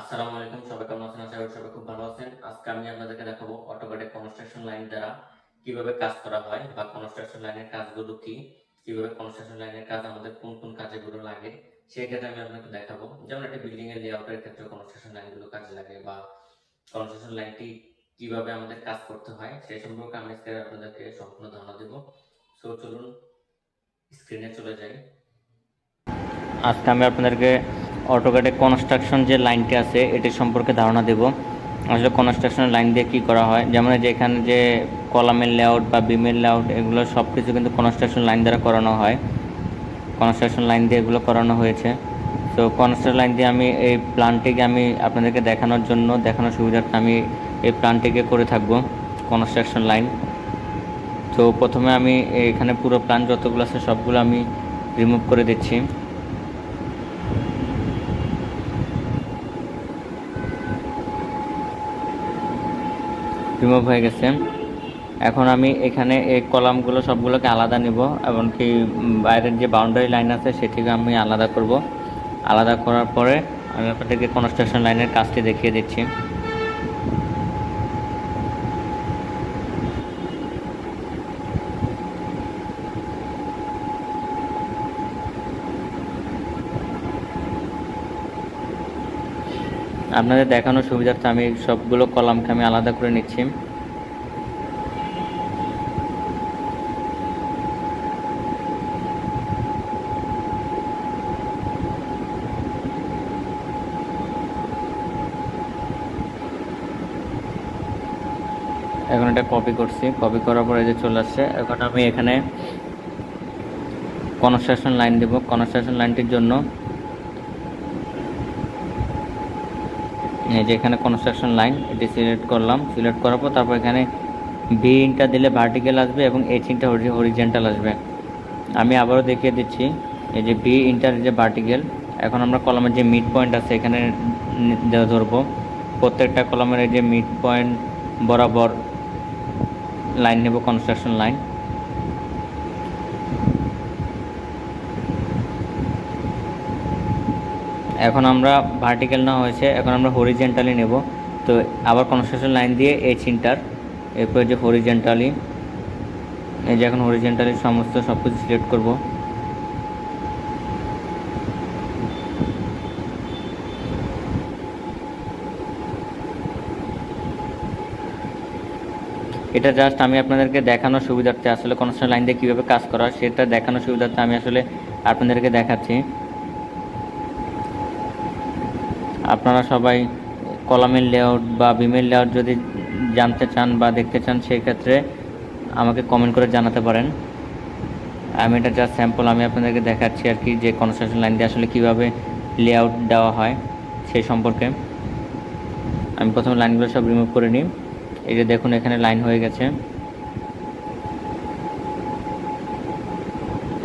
আসসালামু আলাইকুম, সবাই কেমন আছেন? আশা করি সবাই খুব ভালো আছেন। আজকে আমি আপনাদেরকে দেখাবো অটোকাটে কনস্ট্রাকশন লাইন দ্বারা কীভাবে কাজ করা হয় বা কনস্ট্রাকশন লাইনের কাজগুলো কি, কীভাবে কনস্ট্রাকশন লাইনের কাজ, আমাদের কোন কোন কাজেগুলো লাগে, সেই ক্ষেত্রে আমি আপনাকে দেখাবো। যেমন একটা বিল্ডিং এর লেআউটের ক্ষেত্রে কনস্ট্রাকশন লাইনগুলো কাজে লাগে বা কনস্ট্রাকশন লাইনটি কীভাবে আমাদের কাজ করতে হয়, সেই সম্পর্কে আমি আজকে আপনাদেরকে সম্পূর্ণ ধারণা দেবো। সো চলুন স্ক্রিনে চলে যাই। আজকে আমি আপনাদেরকে অটোকেটে কনস্ট্রাকশন যে লাইনটি আছে এটি সম্পর্কে ধারণা দেব। আসলে কনস্ট্রাকশন লাইন দিয়ে কী করা হয়? যেমন যে এখানে যে কলামের লেআউট বা বিমের লেআউট এগুলো সব কিছু কিন্তু কনস্ট্রাকশন লাইন দ্বারা করানো হয়। কনস্ট্রাকশন লাইন দিয়ে এগুলো করানো হয়েছে। তো কনস্ট্রাকশন লাইন দিয়ে আমি এই প্ল্যানটিকে আমি আপনাদেরকে দেখানোর জন্য, দেখানোর সুবিধার্থে আমি এই প্ল্যানটিকে করে থাকব কনস্ট্রাকশন লাইন তো প্রথমে আমি এখানে পুরো প্ল্যান যতগুলো আছে সবগুলো আমি রিমুভ করে দিচ্ছি। রিমুভ হয়ে গেছে। এখন আমি এখানে এই কলামগুলো সবগুলোকে আলাদা নিব এমনকি বাইরের যে বাউন্ডারি লাইন আছে সেটিকে আমি আলাদা করব। আলাদা করার পরে আমি আপনাদেরকে কনস্ট্রাকশন লাইনের কাজটি দেখিয়ে দিচ্ছি। আপনাদের দেখানোর সুবিধার্থে আমি সবগুলো কলামকে আমি আলাদা করে নিচ্ছি। এখন এটা কপি করছি। কপি করার পরে যে চলে আসছে। এখন আমি এখানে কনস্ট্রাকশন লাইন দেব। কনস্ট্রাকশন লাইনটির জন্য এই যে এখানে কনস্ট্রাকশন লাইন এটি সিলেক্ট করলাম। সিলেক্ট করার পর তারপর এখানে বি ইনটা দিলে ভার্টিক্যাল আসবে এবং এইচ ইনটা হরিজেন্টাল আসবে। আমি আবারও দেখিয়ে দিচ্ছি, এই যে বি ইন্টার যে ভার্টিক্যাল এখন আমরা কলমের যে মিড পয়েন্ট আছে এখানে ধরবো। প্রত্যেকটা কলমের যে মিড পয়েন্ট বরাবর লাইন নেব কনস্ট্রাকশন লাইন এখন আমরা ভার্টিক্যাল না হয়েছে, এখন আমরা হরিজেন্টালি নেব। তো আবার কনস্ট্রাকশন লাইন দিয়ে এইচ ইন্টার এরপর যে হরিজেন্টালি এই যে এখন হরিজেন্টালি সমস্ত সব কিছু সিলেক্ট করব। এটা জাস্ট আমি আপনাদেরকে দেখানোর সুবিধার্থে আসলে কনস্ট্রাকশন লাইন দিয়ে কীভাবে কাজ করা সেটা দেখানোর সুবিধার্থে আমি আসলে আপনাদেরকে দেখাচ্ছি। আপনারা সবাই কলামের লেআউট বা বিমের লেআউট যদি জানতে চান বা দেখতে চান, সেই ক্ষেত্রে আমাকে কমেন্ট করে জানাতে পারেন। আমি এটা জাস্ট স্যাম্পল আমি আপনাদেরকে দেখাচ্ছি আর কি যে কনস্ট্রাকশন লাইন দিয়ে আসলে কীভাবে লেআউট দেওয়া হয় সেই সম্পর্কে। আমি প্রথমে লাইনগুলো সব রিমুভ করে নিই। এই যে দেখুন, এখানে লাইন হয়ে গেছে।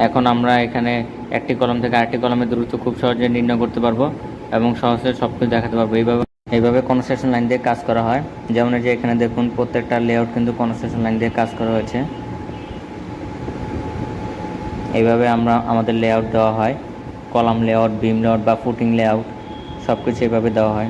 এখন আমরা এখানে একটি কলম থেকে আরেকটি কলমের দূরত্ব খুব সহজে নির্ণয় করতে পারব। এবং সহজে সব কিছু দেখাতে পারব। এইভাবে এইভাবে কনস্ট্রাকশন লাইন দিয়ে কাজ করা হয়। যেমন যে এখানে দেখুন, প্রত্যেকটা লেআউট কিন্তু কনস্ট্রাকশন লাইন দিয়ে কাজ করা হয়েছে। এইভাবে আমরা, আমাদের লেআউট দেওয়া হয়। কলাম লেআউট বিম লেআউট বা ফুটিং লেআউট সব কিছু এইভাবে দেওয়া হয়।